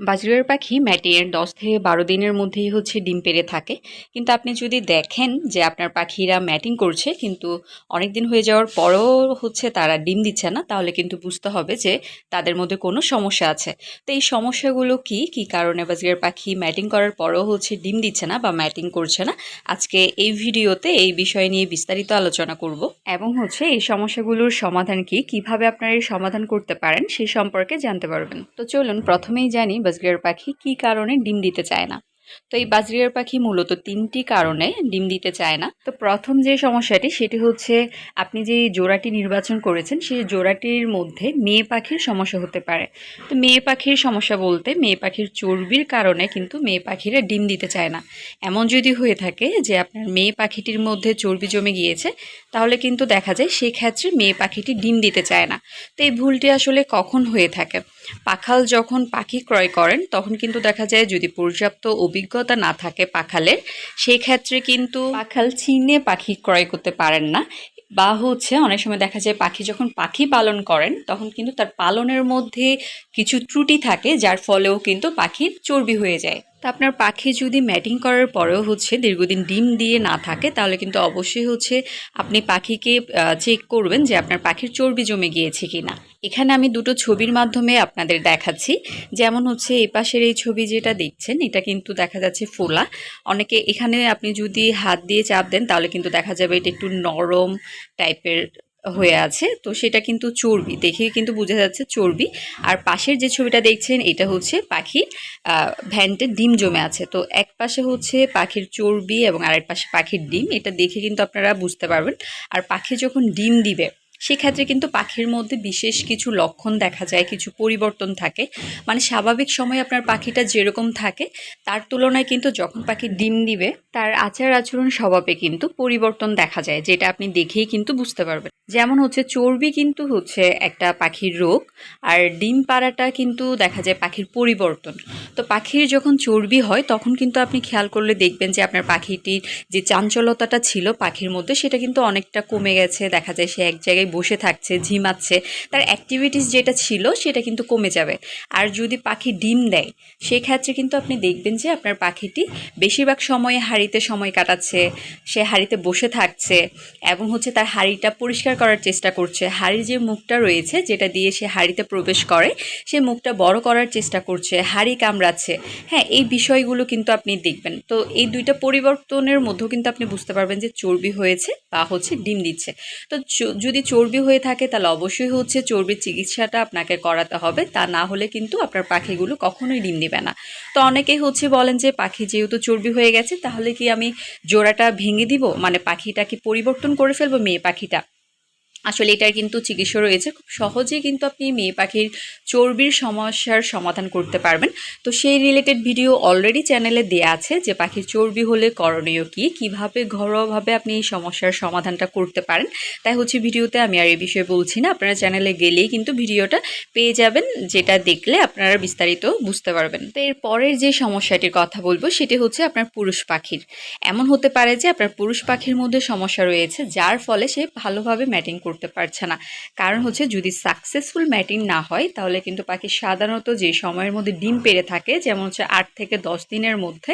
বাজরিয়ার পাখি ম্যাটিনের দশ থেকে বারো দিনের মধ্যেই হচ্ছে ডিম পেড়ে থাকে। কিন্তু আপনি যদি দেখেন যে আপনার পাখিরা ম্যাটিং করছে, কিন্তু অনেক দিন হয়ে যাওয়ার পরও হচ্ছে তারা ডিম দিচ্ছে না, তাহলে কিন্তু বুঝতে হবে যে তাদের মধ্যে কোনো সমস্যা আছে। তো এই সমস্যাগুলো কি? কি কারণে বাজরিয়ার পাখি ম্যাটিং করার পরও হচ্ছে ডিম দিচ্ছে না বা ম্যাটিং করছে না? আজকে এই ভিডিওতে এই বিষয় নিয়ে বিস্তারিত আলোচনা করব। এবং হচ্ছে এই সমস্যাগুলোর সমাধান কি? কীভাবে আপনারা এই সমাধান করতে পারেন? সেই সম্পর্কে জানতে পারবেন। তো চলুন প্রথমেই জানি বাজরিয়ার পাখি কি কারণে ডিম দিতে চায় না। তো এই বাজরিয়ার পাখি মূলত তিনটি কারণে ডিম দিতে চায় না। তো প্রথম যে সমস্যাটি, সেটি হচ্ছে আপনি যে জোড়াটি নির্বাচন করেছেন, সেই জোড়াটির মধ্যে মেয়ে পাখির সমস্যা হতে পারে। তো মেয়ে পাখির সমস্যা বলতে মেয়ে পাখির চর্বির কারণে কিন্তু মেয়ে পাখিরা ডিম দিতে চায় না। এমন যদি হয়ে থাকে যে আপনার মেয়ে পাখিটির মধ্যে চর্বি জমে গিয়েছে, তাহলে কিন্তু দেখা যায় সেক্ষেত্রে মেয়ে পাখিটি ডিম দিতে চায় না। তো এই ভুলটি আসলে কখন হয়ে থাকে? পাখাল যখন পাখি ক্রয় করেন, তখন কিন্তু দেখা যায় যদি পর্যাপ্ত অভিজ্ঞতা না থাকে পাখালের সেই ক্ষেত্রে কিন্তু পাখাল চিনে পাখি ক্রয় করতে পারেন না। বা হচ্ছে অনেক সময় দেখা যায় পাখি যখন পাখি পালন করেন, তখন কিন্তু তার পালনের মধ্যে কিছু ত্রুটি থাকে, যার ফলেও কিন্তু পাখির চর্বি হয়ে যায়। তা আপনার পাখি যদি ম্যাটিং করার পরেও হচ্ছে দীর্ঘদিন ডিম দিয়ে না থাকে, তাহলে কিন্তু অবশ্যই হচ্ছে আপনি পাখিকে চেক করবেন যে আপনার পাখির চর্বি জমে গিয়েছে কিনা। এখানে আমি দুটো ছবির মাধ্যমে আপনাদের দেখাচ্ছি। যেমন হচ্ছে এই পাশের এই ছবি যেটা দেখছেন, এটা কিন্তু দেখা যাচ্ছে ফোলা। অনেকে এখানে আপনি যদি হাত দিয়ে চাপ দেন, তাহলে কিন্তু দেখা যাবে এটা একটু নরম টাইপের হয়ে আছে। তো সেটা কিন্তু চর্বি। দেখে কিন্তু বোঝা যাচ্ছে চর্বি। আর পাশের যে ছবিটা দেখছেন, এটা হচ্ছে পাখি ভ্যানটে ডিম জমে আছে। তো এক পাশে হচ্ছে পাখির চর্বি এবং আরেক পাশে পাখির ডিম। এটা দেখে কিন্তু আপনারা বুঝতে পারবেন। আর পাখি যখন ডিম দিবে সেক্ষেত্রে কিন্তু পাখির মধ্যে বিশেষ কিছু লক্ষণ দেখা যায়, কিছু পরিবর্তন থাকে। মানে স্বাভাবিক সময় আপনার পাখিটা যেরকম থাকে, তার তুলনায় কিন্তু যখন পাখি ডিম দিবে, তার আচার আচরণ স্বভাবে কিন্তু পরিবর্তন দেখা যায়, যেটা আপনি দেখেই কিন্তু বুঝতে পারবেন। যেমন হচ্ছে চর্বি কিন্তু হচ্ছে একটা পাখির রোগ, আর ডিম পাড়াটা কিন্তু দেখা যায় পাখির পরিবর্তন। তো পাখির যখন চর্বি হয়, তখন কিন্তু আপনি খেয়াল করলে দেখবেন যে আপনার পাখিটির যে চাঞ্চলতাটা ছিল পাখির মধ্যে, সেটা কিন্তু অনেকটা কমে গেছে। দেখা যায় সে এক জায়গায় বসে থাকছে ঝিমাচ্ছে তার অ্যাক্টিভিটিস যেটা ছিল সেটা কিন্তু কমে যাবে। আর যদি পাখি ডিম দেয় সেক্ষেত্রে কিন্তু আপনি দেখবেন যে আপনার পাখিটি বেশিরভাগ সময়ে হাঁড়িতে সময় কাটাচ্ছে সে হাঁড়িতে বসে থাকছে এবং হচ্ছে তার হাঁড়িটা পরিষ্কার করার চেষ্টা করছে। হাঁড়ির যে মুখটা রয়েছে যেটা দিয়ে সে হাঁড়িতে প্রবেশ করে সে মুখটা বড় করার চেষ্টা করছে হাঁড়ি কামড়াচ্ছে। হ্যাঁ এই বিষয়গুলো কিন্তু আপনি দেখবেন। তো এই দুইটা পরিবর্তনের মধ্যেও কিন্তু আপনি বুঝতে পারবেন যে চর্বি হয়েছে বা হচ্ছে ডিম দিচ্ছে। তো যদি চর্বি হয়ে থাকে, তাহলে অবশ্যই হচ্ছে চর্বির চিকিৎসাটা আপনাকে করাতে হবে। তা না হলে কিন্তু আপনার পাখিগুলো কখনোই ডিম দেবে না। তো অনেকে হচ্ছে বলেন যে, পাখি যেহেতু চর্বি হয়ে গেছে, তাহলে কি আমি জোড়াটা ভেঙে দিব? মানে পাখিটা কি পরিবর্তন করে ফেলব, মেয়ে পাখিটা? আসলে এটার কিন্তু চিকিৎসা রয়েছে। খুব সহজেই কিন্তু আপনি মেয়ে পাখির চর্বির সমস্যার সমাধান করতে পারবেন। তো সেই রিলেটেড ভিডিও অলরেডি চ্যানেলে দেয়া আছে যে পাখির চর্বি হলে করণীয় কি, কীভাবে ঘরোয়াভাবে আপনি এই সমস্যার সমাধানটা করতে পারেন। তাই হচ্ছে ভিডিওতে আমি আর এই বিষয়ে বলছি না। আপনারা চ্যানেলে গেলেই কিন্তু ভিডিওটা পেয়ে যাবেন, যেটা দেখলে আপনারা বিস্তারিত বুঝতে পারবেন। তো এর পরের যে সমস্যাটির কথা বলব, সেটি হচ্ছে আপনার পুরুষ পাখির। এমন হতে পারে যে আপনার পুরুষ পাখির মধ্যে সমস্যা রয়েছে, যার ফলে সে ভালোভাবে ম্যাটিং করতে পারছে না। কারণ হচ্ছে যদি সাকসেসফুল ম্যাটিং না হয় তাহলে কিন্তু পাখি সাধারণত যে সময়ের মধ্যে ডিম পেরে থাকে যেমন হচ্ছে আট থেকে দশ দিনের মধ্যে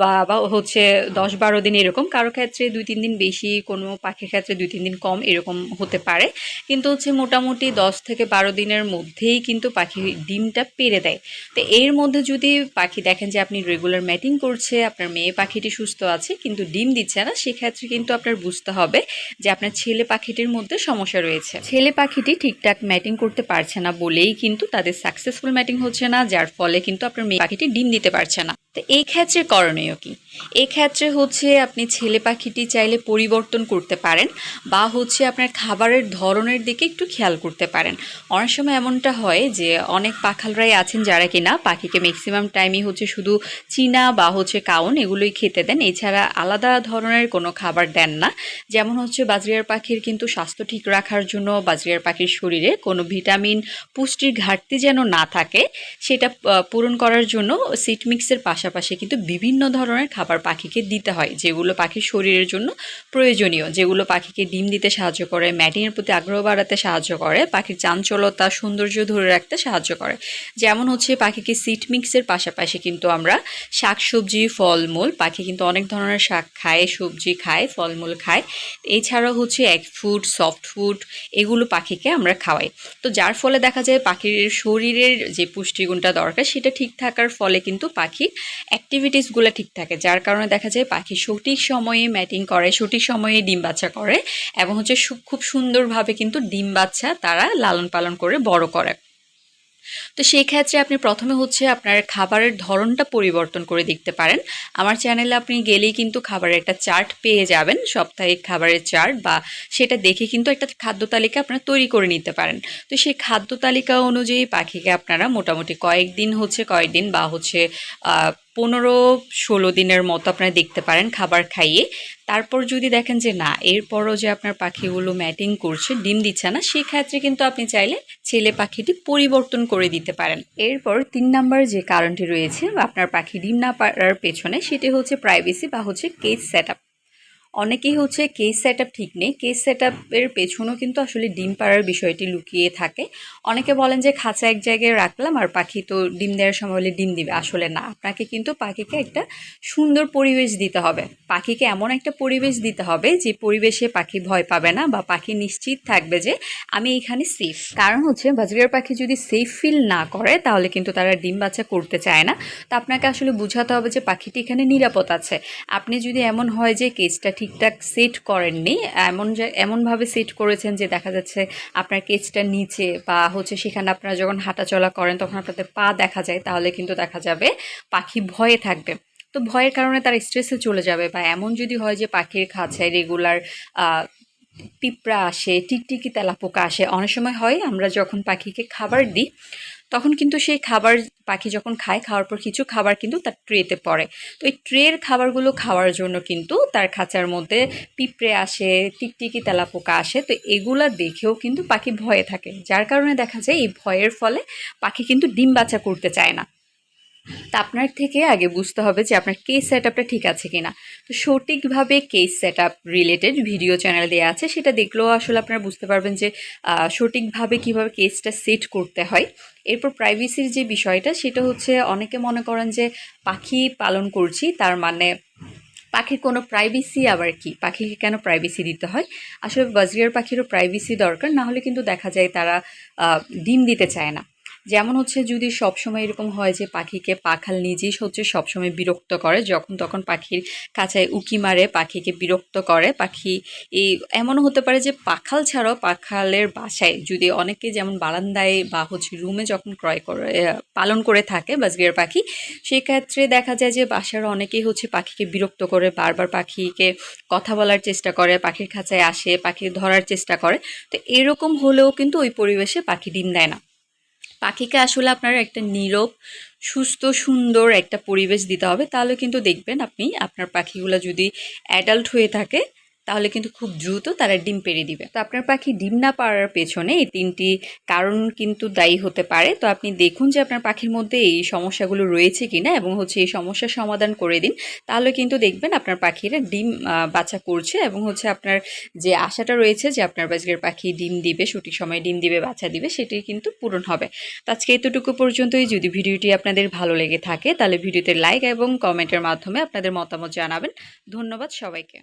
বা বা হচ্ছে দশ বারো দিন এরকম কারও ক্ষেত্রে দুই তিন দিন বেশি কোনো পাখির ক্ষেত্রে দুই তিন দিন কম এরকম হতে পারে। কিন্তু হচ্ছে মোটামুটি দশ থেকে বারো দিনের মধ্যেই কিন্তু পাখি ডিমটা পেরে দেয়। তো এর মধ্যে যদি পাখি দেখেন যে আপনি রেগুলার ম্যাটিং করছে আপনার মেয়ে পাখিটি সুস্থ আছে কিন্তু ডিম দিচ্ছে না সেক্ষেত্রে কিন্তু আপনার বুঝতে হবে যে আপনার ছেলে পাখিটির মধ্যে সমস্যা রয়েছে। ছেলে পাখিটি ঠিকঠাক ম্যাটিং করতে পারছে না বলেই কিন্তু তাদের সাকসেসফুল ম্যাটিং হচ্ছে না, যার ফলে কিন্তু আপনার মেয়ে পাখিটি ডিম দিতে পারছে না। তো এই ক্ষেত্রে করণীয় কি? এই ক্ষেত্রে হচ্ছে আপনি ছেলে পাখিটি চাইলে পরিবর্তন করতে পারেন বা হচ্ছে আপনার খাবারের ধরনের দিকে একটু খেয়াল করতে পারেন। অনেক সময় এমনটা হয় যে অনেক পাখালরাই আছেন যারা কিনা পাখিকে ম্যাক্সিমাম টাইমই হচ্ছে শুধু চীনা বা হচ্ছে কাউন এগুলোই খেতে দেন। এছাড়া আলাদা ধরনের কোনো খাবার দেন না। যেমন হচ্ছে বাজরিয়ার পাখির কিন্তু স্বাস্থ্য ঠিক রাখার জন্য বাজরিয়ার পাখির শরীরে কোনো ভিটামিন পুষ্টির ঘাটতি যেন না থাকে, সেটা পূরণ করার জন্য সিট মিক্সের পাশে পাশাপাশি কিন্তু বিভিন্ন ধরনের খাবার পাখিকে দিতে হয়, যেগুলো পাখির শরীরের জন্য প্রয়োজনীয়, যেগুলো পাখিকে ডিম দিতে সাহায্য করে, ম্যাটিংয়ের প্রতি আগ্রহ বাড়াতে সাহায্য করে, পাখির চাঞ্চলতা, সৌন্দর্য ধরে রাখতে সাহায্য করে। যেমন হচ্ছে পাখিকে সিট মিক্সের পাশাপাশি কিন্তু আমরা শাকসবজি, ফলমূল, পাখি কিন্তু অনেক ধরনের শাক খায়, সবজি খায়, ফলমূল খায়। এছাড়াও হচ্ছে এক ফুড সফট ফুড এগুলো পাখিকে আমরা খাওয়াই। তো যার ফলে দেখা যায় পাখির শরীরের যে পুষ্টিগুণটা দরকার, সেটা ঠিক থাকার ফলে কিন্তু পাখির অ্যাক্টিভিটিসগুলো ঠিক থাকে, যার কারণে দেখা যায় পাখি সঠিক সময়ে ম্যাটিং করে, সঠিক সময়ে ডিম বাচ্চা করে এবং হচ্ছে খুব সুন্দরভাবে কিন্তু ডিম বাচ্চা তারা লালন পালন করে, বড় করে। তো সেই ক্ষেত্রে আপনি প্রথমে হচ্ছে আপনার খাবারের ধরনটা পরিবর্তন করে দেখতে পারেন। আমার চ্যানেলে আপনি গেলেই কিন্তু খাবারের একটা চার্ট পেয়ে যাবেন, সাপ্তাহিক খাবারের চার্ট বা সেটা দেখে কিন্তু একটা খাদ্য তালিকা আপনারা তৈরি করে নিতে পারেন। তো সেই খাদ্য তালিকা অনুযায়ী পাখিকে আপনারা মোটামুটি কয়েকদিন হচ্ছে, কয়েকদিন বা হচ্ছে পনেরো ষোলো দিনের মতো আপনারা দেখতে পারেন খাবার খাইয়ে। তারপর যদি দেখেন যে না, এরপরও যে আপনার পাখিগুলো ম্যাটিং করছে, ডিম দিচ্ছে না সেক্ষেত্রে কিন্তু আপনি চাইলে ছেলে পাখিটি পরিবর্তন করে দিতে পারেন। এরপর তিন নাম্বার যে কারণটি রয়েছে, আপনার পাখি ডিম না পারার পেছনে, সেটি হচ্ছে প্রাইভেসি বা হচ্ছে কেস সেট অনেকেই হচ্ছে কেস সেট ঠিক নেই। কেস সেট এর পেছনেও কিন্তু আসলে ডিম পাড়ার বিষয়টি লুকিয়ে থাকে। অনেকে বলেন যে, খাঁচা এক জায়গায় রাখলাম আর পাখি তো ডিম দেওয়ার সময় হলে ডিম দিবে। আসলে না। আপনাকে কিন্তু পাখিকে একটা সুন্দর পরিবেশ দিতে হবে। পাখিকে এমন একটা পরিবেশ দিতে হবে যে, পরিবেশে পাখি ভয় পাবে না বা পাখি নিশ্চিত থাকবে যে, আমি এখানে সেফ কারণ হচ্ছে বাজরিয়ার পাখি যদি সেফ ফিল না করে, তাহলে কিন্তু তারা ডিম বাচ্চা করতে চায় না। তো আপনাকে আসলে বোঝাতে হবে যে, পাখিটি এখানে নিরাপদ আছে। আপনি যদি এমন হয় যে কেসটা ঠিকঠাক সেট করেননি। এমন যে, এমনভাবে সেট করেছেন যে, দেখা যাচ্ছে আপনার কেচটা নিচে বা হচ্ছে সেখানে আপনারা যখন হাঁটাচলা করেন, তখন আপনাদের পা দেখা যায়, তাহলে কিন্তু দেখা যাবে পাখি ভয়ে থাকবে। তো ভয়ের কারণে তার স্ট্রেসে চলে যাবে বা এমন যদি হয় যে, পাখির খাঁচায় রেগুলার পিঁপড়া আসে টিকটিকি তেলাপোকা আসে অনেক সময় হয় আমরা যখন পাখিকে খাবার দিই তখন কিন্তু সেই খাবার পাখি যখন খায় খাওয়ার পর কিছু খাবার কিন্তু তার ট্রেতে পড়ে। তো এই ট্রের খাবারগুলো খাওয়ার জন্য কিন্তু তার খাঁচার মধ্যে পিঁপড়ে আসে টিকটিকি তেলাপোকা আসে তো এগুলা দেখেও কিন্তু পাখি ভয়ে থাকে। যার কারণে দেখা যায় এই ভয়ের ফলে পাখি কিন্তু ডিম বাচ্চা করতে চায় না। তা আপনার থেকে আগে বুঝতে হবে যে আপনার কেস সেট আপটা ঠিক আছে কিনা। তো সঠিকভাবে case set up related video channel দেওয়া আছে, সেটা দেখলেও আসলে আপনারা বুঝতে পারবেন যে সঠিকভাবে কীভাবে কেসটা সেট করতে হয়। এরপর প্রাইভেসির যে বিষয়টা, সেটা হচ্ছে অনেকে মনে করেন যে পাখি পালন করছি, তার মানে পাখির কোনো প্রাইভেসি আবার কি? পাখিকে কেন প্রাইভেসি দিতে হয়? আসলে বাজরিয়ার পাখিরও প্রাইভেসি দরকার, না হলে কিন্তু দেখা যায় তারা ডিম দিতে চায় না। যেমন হচ্ছে যদি সবসময় এরকম হয় যে পাখিকে পাখাল নিজেই হচ্ছে সবসময় বিরক্ত করে, যখন তখন পাখির কাছে উকি মারে, পাখিকে বিরক্ত করে। পাখি এই এমনও হতে পারে যে পাখাল ছাড়াও পাখালের বাসায় যদি অনেকে যেমন বারান্দায় বা হচ্ছে রুমে যখন ক্রয় করে পালন করে থাকে বাজগিয়ার পাখি, সেক্ষেত্রে দেখা যায় যে বাসার অনেকেই হচ্ছে পাখিকে বিরক্ত করে, বারবার পাখিকে কথা বলার চেষ্টা করে, পাখির খাঁচায় আসে, পাখি ধরার চেষ্টা করে। তো এরকম হলেও কিন্তু ওই পরিবেশে পাখি ডিম দেয় না। পাখিকে আসলে আপনার একটা নীরব, সুস্থ, সুন্দর একটা পরিবেশ দিতে হবে। তাহলে কিন্তু দেখবেন আপনি আপনার পাখিগুলো যদি অ্যাডাল্ট হয়ে থাকে তাহলে কিন্তু খুব দ্রুত তারা ডিম পেড়ে দিবে। তো আপনার পাখি ডিম না পাড়ার পেছনে এই তিনটি কারণ কিন্তু দায়ী হতে পারে। তো আপনি দেখুন যে আপনার পাখির মধ্যে এই সমস্যাগুলো রয়েছে কিনা এবং হচ্ছে এই সমস্যার সমাধান করে দিন। তাহলে কিন্তু দেখবেন আপনার পাখিরা ডিম বাচ্চা করছে এবং হচ্ছে আপনার যে আশাটা রয়েছে যে আপনার বাজগের পাখি ডিম দিবে, সঠিক সময়ে ডিম দিবে বাচ্চা দিবে, সেটি কিন্তু পূরণ হবে। তো আজকে এতটুকু পর্যন্তই। যদি ভিডিওটি আপনাদের ভালো লেগে থাকে, তাহলে ভিডিওতে লাইক এবং কমেন্টের মাধ্যমে আপনাদের মতামত জানাবেন। ধন্যবাদ সবাইকে।